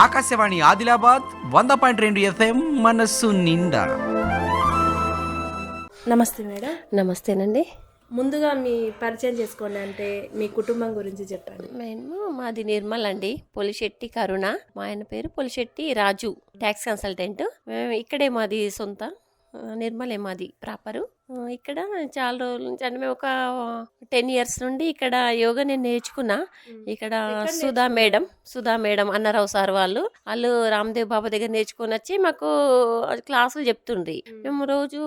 ఆకాశవాణి ఆదిలాబాద్ వంద పాయింట్ రెండు ఎఫ్ఎం మనస్సు నిండా. నమస్తే మేడం. నమస్తేనండి. ముందుగా మీ పరిచయం చేసుకోండి అంటే మీ కుటుంబం గురించి చెప్పండి. మేము మాది నిర్మల్ అండి. పొలిశెట్టి కరుణ. మా ఆయన పేరు పొలిశెట్టి రాజు ట్యాక్స్ కన్సల్టెంట్. మేము ఇక్కడే మాది సొంత నిర్మలే మాది ప్రాపరు. ఇక్కడ చాలా రోజుల నుంచి అంటే మేము ఒక టెన్ ఇయర్స్ నుండి ఇక్కడ యోగా నేను నేర్చుకున్నా. ఇక్కడ Sudha madam Sudha madam Annarao sir వాళ్ళు. వాళ్ళు రామ్దేవ్ బాబా దగ్గర నేర్చుకొని వచ్చి మాకు క్లాసులు చెప్తుండ్రి. మేము రోజు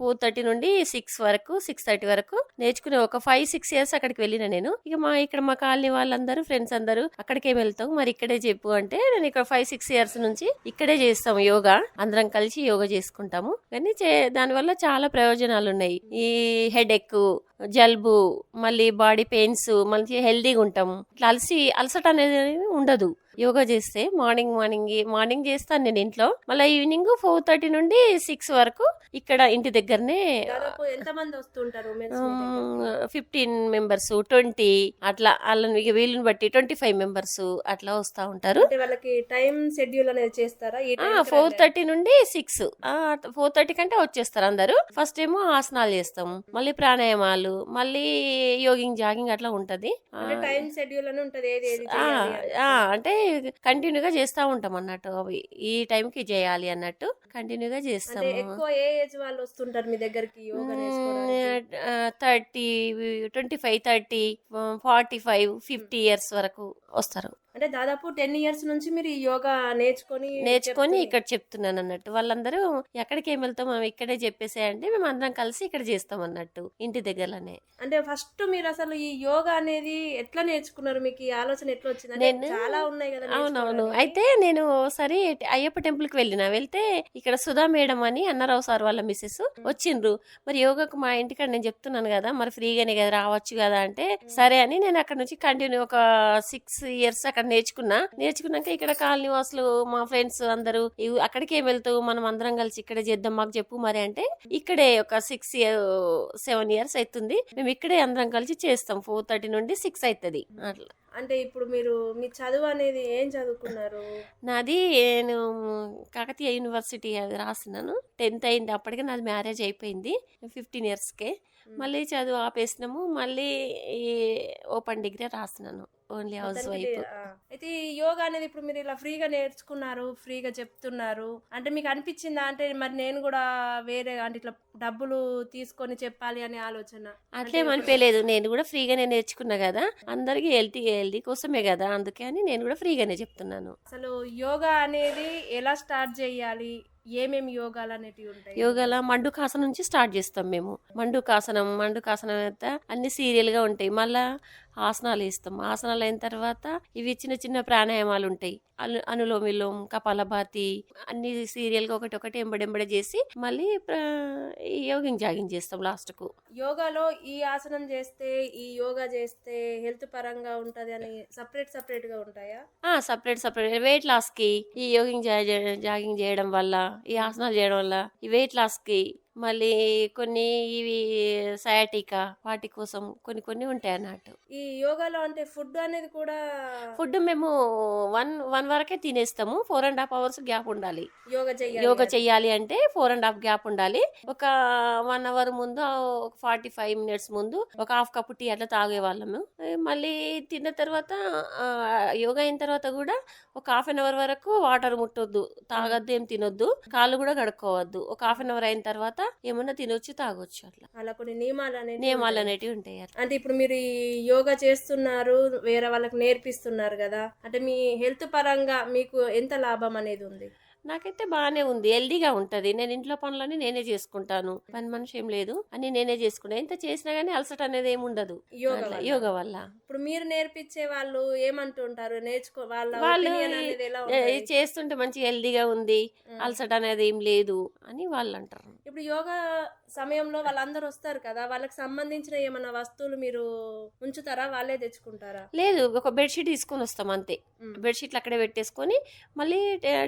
ఫోర్ థర్టీ నుండి సిక్స్ వరకు సిక్స్ థర్టీ వరకు నేర్చుకునే ఒక ఫైవ్ సిక్స్ ఇయర్స్ అక్కడికి వెళ్ళిన నేను. ఇక మా ఇక్కడ మా కాలనీ వాళ్ళందరూ ఫ్రెండ్స్ అందరూ అక్కడికే వెళ్తాం. మరి ఇక్కడే చెప్పు అంటే నేను ఇక్కడ ఫైవ్ సిక్స్ ఇయర్స్ నుంచి ఇక్కడే చేస్తాం యోగా. అందరం కలిసి యోగా చేసుకుంటాము. కానీ దానివల్ల చాలా ప్రయోజనాలు ఉన్నాయి ఈ హెడ్ ఎక్ జలుబు మళ్ళీ బాడీ పెయిన్స్ మంచి హెల్దీగా ఉంటాం ఇట్లా అలసి అలసట అనేది ఉండదు. యోగా చేస్తే మార్నింగ్ మార్నింగ్ మార్నింగ్ చేస్తాను నేను ఇంట్లో. మళ్ళీ ఈవినింగ్ ఫోర్ థర్టీ నుండి సిక్స్ వరకు ఇక్కడ ఇంటి దగ్గరనే దాదాపు ఎంత మంది వస్తుంటారు ఉమెన్స్ ఫిఫ్టీన్ మెంబర్స్ ట్వంటీ అట్లా వాళ్ళని వీళ్ళని బట్టి ట్వంటీ ఫైవ్ మెంబర్స్ అట్లా వస్తూ ఉంటారు. వాళ్ళకి టైం షెడ్యూల్ అనేది చేస్తారా? ఫోర్. థర్టీ నుండి సిక్స్. ఫోర్ థర్టీ కంటే వచ్చేస్తారు అందరూ. ఫస్ట్ ఏమో ఆసనాలు చేస్తాం మళ్ళీ ప్రాణాయామాలు మళ్ళీ యోగింగ్ జాగింగ్ అట్లా ఉంటది. టైం షెడ్యూల్ అని ఉంటది అంటే కంటిన్యూగా చేస్తూ ఉంటాం అన్నట్టు ఈ టైంకి చేయాలి అన్నట్టు కంటిన్యూగా చేస్తాము. ఎక్కువ ఏ ఏజ్ వాళ్ళు వస్తుంటారు మీ దగ్గరికి thirty twenty five thirty forty five fifty years వరకు వస్తారు. అంటే దాదాపు టెన్ ఇయర్స్ నుంచి మీరు ఈ యోగా నేర్చుకొని నేర్చుకొని. ఇక్కడ చెప్తున్నాను అన్నట్టు. వాళ్ళందరూ ఎక్కడికి ఏం వెళ్తాం? మేము ఇక్కడే చెప్పేసేయంటే మేము అందరం కలిసి ఇక్కడ చేస్తాం అన్నట్టు ఇంటి దగ్గరలోనే. అంటే ఫస్ట్ మీరు అసలు ఈ యోగా అనేది ఎట్లా నేర్చుకున్నారు? మీకు ఈ ఆలోచన ఎట్లా వచ్చింది నేను- చాలా ఉన్నాయి కదా అవునవును. అయితే నేను ఒకసారి అయ్యప్ప టెంపుల్కి వెళ్ళిన. వెళ్తే ఇక్కడ సుధా మేడం అని అన్నారావు సార్ వాళ్ళ మిస్సెస్ వచ్చిండ్రు. మరి యోగాకు మా ఇంటికాడ నేను చెప్తున్నాను కదా మరి ఫ్రీగానే కదా రావచ్చు కదా అంటే సరే అని నేను అక్కడ నుంచి కంటిన్యూ ఒక సిక్స్ ఇయర్స్ అక్కడ నేర్చుకున్నా. నేర్చుకున్నాక ఇక్కడ కాలనీ వాసులు మా ఫ్రెండ్స్ అందరూ అక్కడికి వెళ్తావు మనం అందరం కలిసి ఇక్కడే చేద్దాం మాకు చెప్పు మరి అంటే ఇక్కడే ఒక సిక్స్ సెవెన్ ఇయర్స్ అవుతుంది మేము ఇక్కడే అందరం కలిసి చేస్తాం. ఫోర్ థర్టీ నుండి సిక్స్ అవుతుంది అట్లా. అంటే ఇప్పుడు మీరు మీ చదువు అనేది ఏం చదువుకున్నారు? నాది నేను కాకతీయ యూనివర్సిటీ అది రాస్తున్నాను. టెన్త్ అయింది. అప్పటికే నాది మ్యారేజ్ అయిపోయింది. ఫిఫ్టీన్ ఇయర్స్కే మళ్ళీ చదువు ఆపేసినాము. మళ్ళీ ఈ ఓపెన్ డిగ్రీ రాస్తున్నాను. ఓన్లీ హౌస్ వైఫ్ అయితే యోగా అనేది ఇప్పుడు మీరు ఇలా ఫ్రీగా నేర్చుకున్నారు ఫ్రీగా చెప్తున్నారు. అంటే మీకు అనిపించిందా? అంటే మరి నేను కూడా వేరే అంటే ఇట్లా డబ్బులు తీసుకొని చెప్పాలి అనే ఆలోచన. అట్లేం అనిపించలేదు. నేను కూడా ఫ్రీగానే నేర్చుకున్నా కదా. అందరికి హెల్తీ హెల్తీ కోసమే కదా. అందుకే అని నేను కూడా ఫ్రీగానే చెప్తున్నాను. అసలు యోగా అనేది ఎలా స్టార్ట్ చేయాలి? ఏమేమి యోగాలు అనేటివి ఉంటాయి? యోగాల మండుకాసనం నుంచి స్టార్ట్ చేస్తాం మేము. మండుకాసనం మండుకాసనం అయితే అన్ని సీరియల్గా ఉంటాయి. మళ్ళా ఆసనాలు వేస్తాం. ఆసనాలు అయిన తర్వాత ఇవి చిన్న చిన్న ప్రాణాయామాలు ఉంటాయి. అను అనులోమ విలోమ్ కపాలభాతి అన్ని సీరియల్గా ఒకటి ఒకటి ఎంబడెంబడే చేసి మళ్ళీ యోగింగ్ జాగింగ్ చేస్తాం లాస్ట్కు యోగాలో ఈ ఆసనం చేస్తే ఈ యోగా చేస్తే హెల్త్ పరంగా ఉంటది అని సపరేట్ సపరేట్గా ఉంటాయా సపరేట్ సపరేట్. వెయిట్ లాస్కి ఈ యోగింగ్ జాగింగ్ చేయడం వల్ల ఈ ఆసనాలు చేయడం వల్ల ఈ వెయిట్ లాస్కి మళ్ళీ కొన్ని ఇవి సయాటికా వాటి కోసం కొన్ని కొన్ని ఉంటాయి అన్నట్టు. ఈ యోగాలో అంటే ఫుడ్ అనేది కూడా ఫుడ్ మేము వన్ వన్ వరకే తినేస్తాము. Four and half hours gap ఉండాలి. యోగా చేయాలి యోగా చెయ్యాలి అంటే ఫోర్ అండ్ హాఫ్ గ్యాప్ ఉండాలి. ఒక వన్ అవర్ ముందు ఒక ఫార్టీ ఫైవ్ మినిట్స్ ముందు ఒక హాఫ్ కప్ టీ అట్లా తాగేవాళ్ళము. మళ్ళీ తిన్న తర్వాత యోగా అయిన తర్వాత కూడా ఒక హాఫ్ అన్ అవర్ వరకు వాటర్ ముట్టొద్దు. తాగొద్దు ఏం తినొద్దు. కాళ్ళు కూడా కడుక్కోవద్దు. ఒక హాఫ్ అన్ అవర్ అయిన తర్వాత ఏమన్నా తినొచ్చు తాగొచ్చు అట్లా. అలా కొన్ని నియమాలు అనేవి నియమాలు. అనేటివి ఉంటాయి. అంటే ఇప్పుడు మీరు ఈ యోగా చేస్తున్నారు వేరే వాళ్ళకి నేర్పిస్తున్నారు కదా అంటే మీ హెల్త్ పరంగా మీకు ఎంత లాభం అనేది ఉంది? నాకైతే బాగానే ఉంది. హెల్దీగా ఉంటది. నేను ఇంట్లో పనులన్నీ నేనే చేసుకుంటాను. పని మనిషి ఏం లేదు. అన్ని నేనే చేసుకుంటా ఎంత చేసినా గానీ అలసట అనేది ఏమి ఉండదు. యోగా వల్ల. యోగా వల్ల. ఇప్పుడు మీరు నేర్పించే వాళ్ళు ఏమంటుంటారు? నేర్చుకో వాళ్ళ వాళ్ళు చేస్తుంటే మంచి హెల్దీగా ఉంది. అలసట అనేది ఏం లేదు అని వాళ్ళు అంటారు ఇప్పుడు యోగా సమయంలో వాళ్ళందరూ వస్తారు కదా వాళ్ళకి సంబంధించిన ఏమైనా వస్తువులు మీరు ఉంచుతారా? వాళ్ళే తెచ్చుకుంటారా? లేదు ఒక బెడ్షీట్ తీసుకొని వస్తాం అంతే. బెడ్షీట్లు అక్కడే పెట్టేసుకొని మళ్ళీ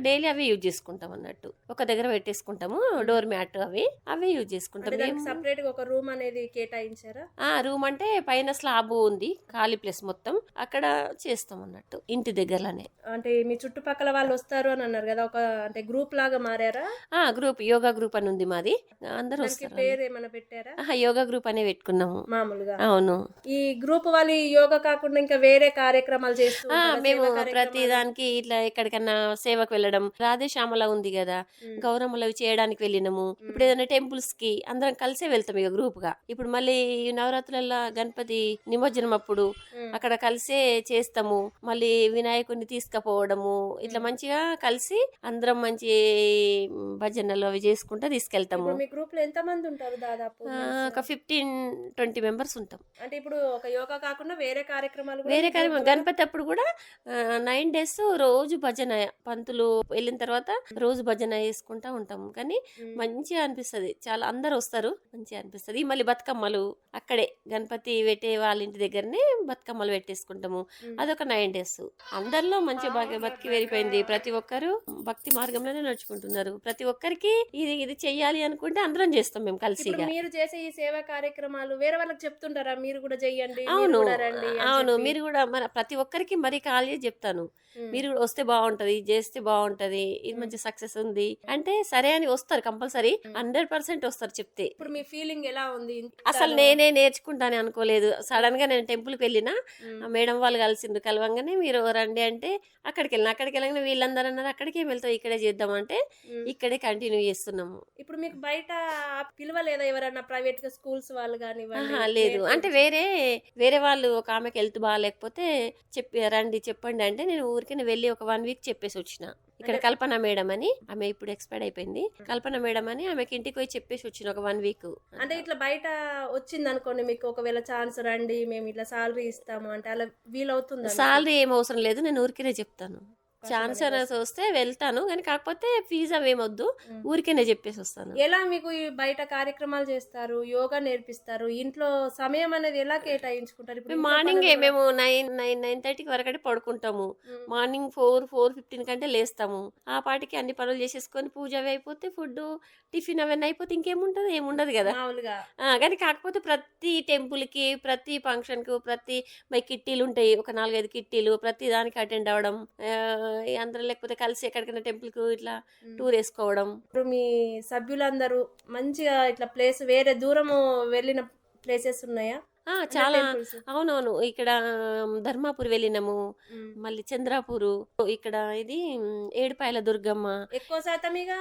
డైలీ అవే యూజ్ చేసుకుంటాం అన్నట్టు. ఒక దగ్గర పెట్టేసుకుంటాము డోర్ మ్యాట్ అవి అవే యూజ్ చేసుకుంటాం. సపరేట్గా ఒక రూమ్ అనేది కేటాయించారా? ఆ రూమ్ అంటే పైన స్లాబ్ ఉంది ఖాళీ ప్లేస్ మొత్తం. అక్కడ చేస్తాం అన్నట్టు ఇంటి దగ్గరలోనే. అంటే మీ చుట్టుపక్కల వాళ్ళు వస్తారు అని అన్నారు కదా ఒక అంటే గ్రూప్ లాగా మారారా? ఆ గ్రూప్ యోగా గ్రూప్ అని ఉంది మాది. అందరూ పేరు ఏమైనా పెట్టారా? యోగా గ్రూప్ అనే పెట్టుకున్నాము. మామూలుగా. అవును. ఈ గ్రూప్ వాళ్ళు యోగా కాకుండా ఇంకా వేరే కార్యక్రమాలు చేస్తూ? మేము ప్రతి? దానికి ఇట్లా ఎక్కడికన్నా సేవకు వెళ్ళడం రాధేశ్యామల ఉంది కదా ఉమ్. గౌరమ్మలు అవి చేయడానికి వెళ్ళినాము. ఇప్పుడు ఏదైనా టెంపుల్స్కి అందరం కలిసే వెళ్తాం ఇక గ్రూప్గా. ఇప్పుడు మళ్ళీ ఈ నవరాత్రులలో గణపతి నిమజ్జనం అప్పుడు. అక్కడ కలిసే చేస్తాము. మళ్ళీ వినాయకుడిని తీసుకుపోవడము. ఇట్లా మంచిగా కలిసి అందరం మంచి భజనలు అవి చేసుకుంటా తీసుకెళ్తాము. ఇప్పుడు మీ గ్రూప్లో ఎంత మంది ఉంటారు దాదాపు? ఒక ఫిఫ్టీన్ ట్వంటీ మెంబర్స్ ఉంటాం. అంటే ఇప్పుడు ఒక యోగా కాకుండా వేరే కార్యక్రమాలు వేరే కార్యక్రమం గణపతి అప్పుడు కూడా నైన్ డేస్ రోజు భజన పంతులు వెళ్ళిన తర్వాత రోజు భజన చేసుకుంటా ఉంటాము కానీ. మంచిగా అనిపిస్తది. చాలా అందరు వస్తారు మంచిగా అనిపిస్తది. మళ్ళీ బతుకమ్మలు అక్కడే గణపతి పెట్టే వాళ్ళ ఇంటి దగ్గరనే బతుకమ్మలు పెట్టేసుకుంటాము. అదొక నైన్ డేస్ అందరిలో మంచి బాగా బతికి వెళ్ళిపోయింది ప్రతి ఒక్కరు భక్తి మార్గంలోనే నడుచుకుంటున్నారు. ప్రతి ఒక్కరికి ఇది ఇది చెయ్యాలి అనుకుంటే అందరం చేస్తాం మేము కలిసిగా మీరు చేసే ఈ సేవా కార్యక్రమాలు వేరే వాళ్ళకి చెప్తుంటారా? మీరు కూడా చెయ్యండి మీరు అవును. అవును. మీరు కూడా మన ప్రతి ఒక్కరికి మరీ కాల్ చేసి చెప్తాను. మీరు కూడా వస్తే బాగుంటది చేస్తే బాగుంటది ఇది మంచి సక్సెస్ ఉంది అంటే సరే అని వస్తారు కంపల్సరీ హండ్రెడ్ పర్సెంట్ వస్తారు చెప్తే. ఇప్పుడు మీ ఫీలింగ్ ఎలా ఉంది? అసలు నేనే నేర్చుకుంటానే అనుకోలేదు. సడన్గా నేను టెంపుల్కి వెళ్ళినా మేడం వాళ్ళు కలిసిండ్రు కలవంగానే మీరు రండి అంటే అక్కడికి వెళ్ళిన అక్కడికి వెళ్ళగానే వీళ్ళందరూ అన్నారు అక్కడికే వెళ్తాం ఇక్కడే చేద్దాం అంటే. ఇక్కడే కంటిన్యూ చేస్తున్నాము. ఇప్పుడు మీకు బయట పిలవలేదా ఎవరన్నా ప్రైవేట్గా స్కూల్స్ వాళ్ళు కానీ లేదు. అంటే వేరే వేరే వాళ్ళు ఒక ఆమెకి హెల్త్ బాగాలేకపోతే చెప్పి రండి చెప్పండి అంటే నేను ఊరికి వెళ్ళి ఒక వన్ వీక్ చెప్పేసి వచ్చిన. ఇక్కడ కల్పన మేడం అని ఆమె ఇప్పుడు ఎక్స్పైర్డ్ అయిపోయింది. కల్పన మేడం అని ఆమెకి ఇంటికి పోయి చెప్పేసి వచ్చిన ఒక వన్ వీక్. అంటే ఇట్లా బయట వచ్చింది అనుకోండి మీకు ఒకవేళ ఛాన్స్ రండి మేము ఇట్లా సాలరీ ఇస్తాము అంటే అలా వీలవుతుందా? సాలరీ ఏం అవసరం లేదు. నేను ఊరికేనే చెప్తాను. ఛాన్స్ అనేది వస్తే వెళ్తాను. కానీ కాకపోతే ఫీజు అవేమొద్దు. ఊరికేనే చెప్పేసి వస్తాను. ఎలా మీకు ఈ బయట కార్యక్రమాలు చేస్తారు? యోగా నేర్పిస్తారు? ఇంట్లో సమయం అనేది ఎలా కేటాయించుకుంటారు? ఇప్పుడు మేము మార్నింగ్ మేము నైన్ నైన్ నైన్ థర్టీకి వరకటి పడుకుంటాము. మార్నింగ్ ఫోర్ ఫోర్ ఫిఫ్టీన్ కంటే లేస్తాము. ఆ పాటికి అన్ని పనులు చేసేసుకొని పూజ అవి అయిపోతే ఫుడ్ టిఫిన్ అవన్నీ అయిపోతే ఇంకేముంటది? ఏముండదు కదా. కానీ కాకపోతే ప్రతి టెంపుల్కి ప్రతి ఫంక్షన్కు ప్రతి మై కిట్టీలు ఉంటాయి. ఒక నాలుగైదు కిట్టీలు ప్రతి దానికి అటెండ్ అవ్వడం. అందరం లేకపోతే కలిసి ఎక్కడికైనా టెంపుల్కి ఇట్లా. టూర్ వేసుకోవడం ఇప్పుడు మీ సభ్యులందరూ మంచిగా ఇట్లా ప్లేస్ వేరే దూరము వెళ్ళిన ప్లేసెస్ ఉన్నాయా ఆ, చాలా. అవునవును. ఇక్కడ ధర్మాపూర్ వెళ్ళినాము. మళ్ళీ చంద్రాపూరు. ఇక్కడ ఇది ఏడుపాయల దుర్గమ్మ. ఎక్కువ శాతం ఇక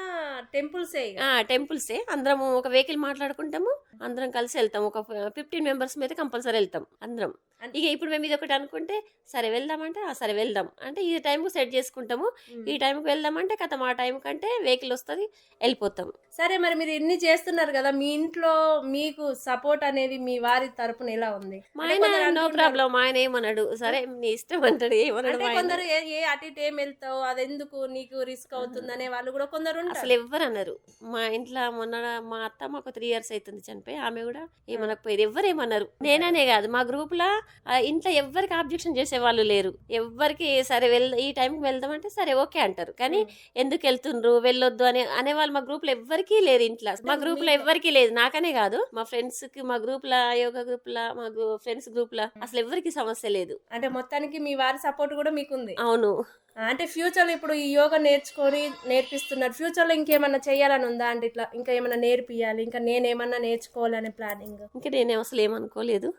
టెంపుల్సే ఆ టెంపుల్సే అందరం ఒక వెహికల్ మాట్లాడుకుంటాము. అందరం కలిసి వెళ్తాం. ఒక ఫిఫ్టీన్ మెంబర్స్ మీద కంపల్సరీ వెళ్తాం. అందరం. ఇక ఇప్పుడు మేము ఇది ఒకటి అనుకుంటే సరే వెళ్దామంటే ఆ సరే వెళ్దాం. అంటే ఈ టైంకు సెట్ చేసుకుంటాము. ఈ టైంకి వెళ్దామంటే కథ ఆ టైం కంటే వెహికల్ వస్తుంది వెళ్ళిపోతాం. సరే మరి మీరు ఇన్ని చేస్తున్నారు కదా మీ ఇంట్లో మీకు సపోర్ట్ అనేది మీ వారి తరపున ఎలా ఉంది. మా ఆయన నో ప్రాబ్లం ఆయన ఏమన్నాడు సరే నీ ఇష్టం అంటాడు ఏమన్నాడు అంటే. కొందరు ఏ ఏ అటు ఇటు ఏం వెళ్తావు అది ఎందుకు నీకు రిస్క్ అవుతుంది అనే వాళ్ళు కూడా కొందరు అసలు ఎవ్వరు అన్నారు మా ఇంట్లో మొన్న మా అత్త మాకు త్రీ ఇయర్స్ అవుతుంది చనిపోయి ఆమె కూడా ఏమనకపోయేది ఎవ్వరు ఏమన్నారు నేననే కాదు మా గ్రూప్లో ఇంట్లో ఎవ్వరికి ఆబ్జెక్షన్ చేసే వాళ్ళు లేరు. ఎవ్వరికి సరే వెళ్ ఈ టైంకి వెళ్దామంటే సరే ఓకే అంటారు. కానీ ఎందుకు వెళ్తుండ్రు వెళ్ళొద్దు అనే అనేవాళ్ళు మా గ్రూప్లో ఎవ్వరికీ లేరు ఇంట్లో. మా గ్రూప్లో ఎవ్వరికీ లేదు. నాకనే కాదు మా ఫ్రెండ్స్కి మా గ్రూప్ లా యోగా గ్రూప్ లా మా ఫ్రెండ్స్ గ్రూప్ లా అసలు ఎవ్వరికి సమస్య లేదు. అంటే మొత్తానికి మీ వారి సపోర్ట్ కూడా మీకుంది. అవును. అంటే ఫ్యూచర్లో ఇప్పుడు ఈ యోగా నేర్చుకొని నేర్పిస్తున్నారు. ఫ్యూచర్లో ఇంకేమన్నా చేయాలని ఉందా? అంటే ఇట్లా ఇంకా ఏమన్నా నేర్పియాలి ఇంకా నేనేమన్నా నేర్చుకోవాలనే ప్లానింగ్ ఇంకా నేనే అసలు ఏమనుకోలేదు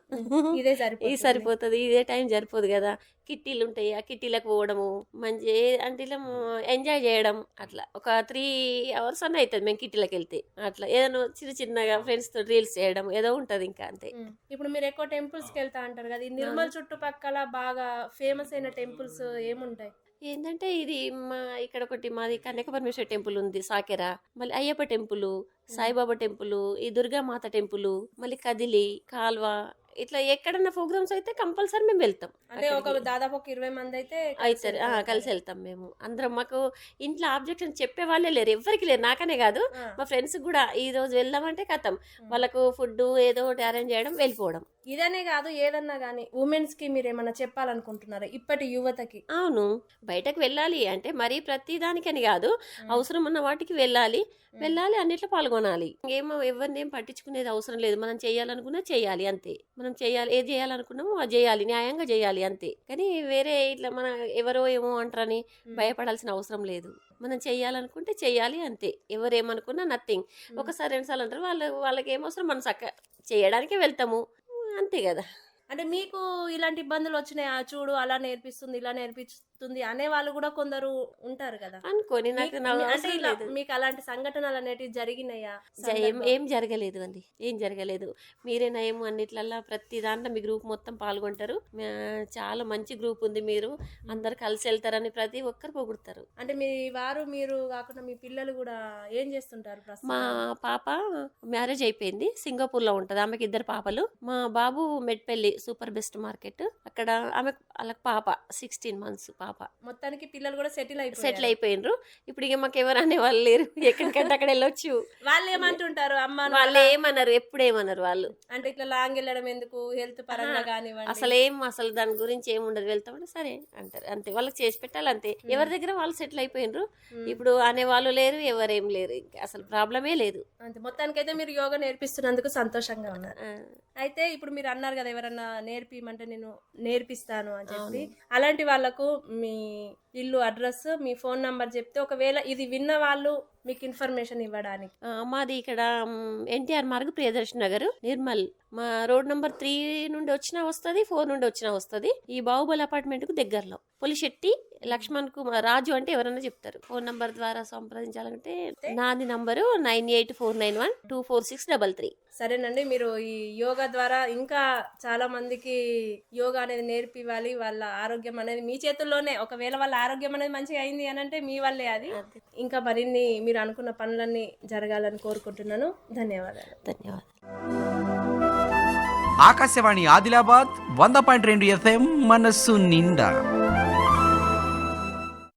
ఇదే ఇది సరిపోతుంది. సరిపోతుంది. ఇదే టైం సరిపోదు కదా. కిట్టీలు ఉంటాయి. ఆ కిట్టీలకు పోవడము మంచి అంటే ఇలా ఎంజాయ్ చేయడం అట్లా. ఒక త్రీ అవర్స్ అన్న అవుతుంది మేము కిట్టీలకు వెళ్తే. అట్లా. ఏదైనా చిన్న చిన్నగా ఫ్రెండ్స్తో రీల్స్ చేయడం ఏదో ఉంటది ఇంకా అంతే. ఇప్పుడు మీరు ఎక్కువ టెంపుల్స్కి వెళ్తా అంటారు కదా. ఈ నిర్మల్ చుట్టుపక్కల బాగా ఫేమస్ అయిన టెంపుల్స్ ఏముంటాయి? ఏంటంటే ఇది మా ఇక్కడ ఒకటి మాది కన్యక పరమేశ్వర టెంపుల్ ఉంది సాకెర. మళ్ళీ అయ్యప్ప టెంపుల్ సాయిబాబా టెంపుల్ ఈ దుర్గామాత టెంపుల్ మళ్ళీ కదిలి కాల్వ ఇట్లా ఎక్కడన్నా ప్రోగ్రామ్స్ అయితే కంపల్సరీ మేము వెళ్తాం అంటే ఒక. దాదాపు ఒక ఇరవై మంది అయితే అవుతారు. కలిసి వెళ్తాం మేము. అందరం మాకు ఇంట్లో ఆబ్జెక్షన్ చెప్పే వాళ్ళే లేరు ఎవరికి లేరు నాకనే కాదు. మా ఫ్రెండ్స్ కూడా ఈ రోజు వెళ్దామంటే కథం వాళ్ళకు ఫుడ్ ఏదో ఒకటి అరేంజ్ చేయడం వెళ్ళిపోవడం. ఇదనే కాదు ఏదన్నా కానీ ఉమెన్స్కి మీరు ఏమన్నా చెప్పాలనుకుంటున్నారా ఇప్పటి యువతకి? అవును. బయటకు వెళ్ళాలి అంటే మరీ ప్రతి దానికని కాదు అవసరం ఉన్న వాటికి వెళ్ళాలి. వెళ్ళాలి అన్నిట్లో పాల్గొనాలి. ఏమో ఎవరిని ఏం పట్టించుకునేది అవసరం లేదు. మనం చేయాలనుకున్నా చేయాలి అంతే. మనం చేయాలి ఏది చేయాలనుకున్నామో అది చేయాలి న్యాయంగా చేయాలి అంతే. కానీ వేరే ఇట్లా మన ఎవరో ఏమో అంటారని భయపడాల్సిన అవసరం లేదు. మనం చేయాలనుకుంటే చేయాలి అంతే. ఎవరేమనుకున్నా నథింగ్. ఒకసారి రెండుసార్లు అంటారు వాళ్ళ వాళ్ళకి ఏమవసరం మనం చక్క చేయడానికే వెళ్తాము. అంతే కదా. అంటే మీకు ఇలాంటి ఇబ్బందులు వచ్చినాయి? చూడు అలా నేర్పిస్తుంది ఇలా నేర్పిస్తుంది అనే వాళ్ళు కూడా కొందరు ఉంటారు కదా. అనుకోని నాకు అంటే ఇలా మీకు అలాంటి సంఘటనలు అనేటివి జరిగినాయా ఏం ఏం జరగలేదు అండి. ఏం జరగలేదు. మీరే నయం అన్నిట్లల్లో ప్రతి దాంట్లో మీ గ్రూప్ మొత్తం పాల్గొంటారు. చాలా మంచి గ్రూప్ ఉంది మీరు. అందరు కలిసి వెళ్తారని ప్రతి ఒక్కరు పొగుడతారు. అంటే మీ వారు మీరు కాకుండా మీ పిల్లలు కూడా ఏం చేస్తుంటారు? మా పాప మ్యారేజ్ అయిపోయింది. సింగపూర్లో ఉంటది. ఆమెకి ఇద్దరు పాపలు. మా బాబు మెట్పల్లి సూపర్ బెస్ట్ మార్కెట్. అక్కడ ఆమె వాళ్ళకి పాప సిక్స్టీన్ మంత్స్ పాప మొత్తానికి పిల్లలు కూడా సెటిల్ అయిపోయారు. సెటిల్ అయిపోయినరు. ఇప్పుడు ఇక మాకు ఎవరు అనే వాళ్ళు లేరు. ఎక్కడికంటే అక్కడ వెళ్ళొచ్చు. వాళ్ళు ఏమంటుంటారు? అమ్మ వాళ్ళు ఏమన్నారు ఎప్పుడు ఏమన్నారు వాళ్ళు. అంటే ఇట్లా లాంగ్ వెళ్ళడం ఎందుకు? హెల్త్ పరంగా. కానివ్వండి. అసలు ఏం అసలు దాని గురించి ఏం ఉండదు. వెళ్తామంటే సరే అంటారు. అంతే వాళ్ళకి చేసి పెట్టాలి అంతే. ఎవరి దగ్గర వాళ్ళు సెటిల్ అయిపోయినరు. ఇప్పుడు అనే వాళ్ళు లేరు ఎవరేం లేరు. ఇంకా అసలు ప్రాబ్లమే లేదు. అంతే. మొత్తానికైతే మీరు యోగా నేర్పిస్తున్నందుకు సంతోషంగా ఉన్నారు. అయితే ఇప్పుడు మీరు అన్నారు కదా ఎవరన్నా నేర్పిమంటే నేను నేర్పిస్తాను అని చెప్పి. అలాంటి వాళ్ళకు మీ ఇల్లు అడ్రస్ మీ ఫోన్ నంబర్ చెప్తే ఒకవేళ ఇది విన్న వాళ్ళు మీకు ఇన్ఫర్మేషన్ ఇవ్వడానికి. మాది ఇక్కడ ఎన్టీఆర్ మార్గ్ ప్రియదర్శన్ నగర్ నిర్మల్. మా రోడ్ నంబర్ త్రీ నుండి వచ్చినా వస్తుంది ఫోర్ నుండి వచ్చినా వస్తుంది ఈ బాహుబలి అపార్ట్మెంట్కు దగ్గరలో. పులిశెట్టి లక్ష్మణ్ కుమార్ రాజు అంటే ఎవరైనా చెప్తారు. ఫోన్ నంబర్ ద్వారా సంప్రదించాలంటే నాది number nine eight four nine one two four six double three. సరేనండి మీరు ఈ యోగా ద్వారా ఇంకా చాలా మందికి యోగా అనేది నేర్పివ్వాలి వాళ్ళ ఆరోగ్యం అనేది మీ చేతుల్లోనే. ఒకవేళ వాళ్ళ ఆరోగ్యం అనేది మంచిగా అయింది అని అంటే మీ వల్లే అది. ఇంకా మరిన్ని మీరు అనుకున్న పనులన్నీ జరగాలని కోరుకుంటున్నాను. ధన్యవాదాలు. ధన్యవాదాలు. ఆకాశవాణి ఆదిలాబాద్ వంద పాయింట్ రెండు ఎఫ్ఎం మనస్సు నిండా.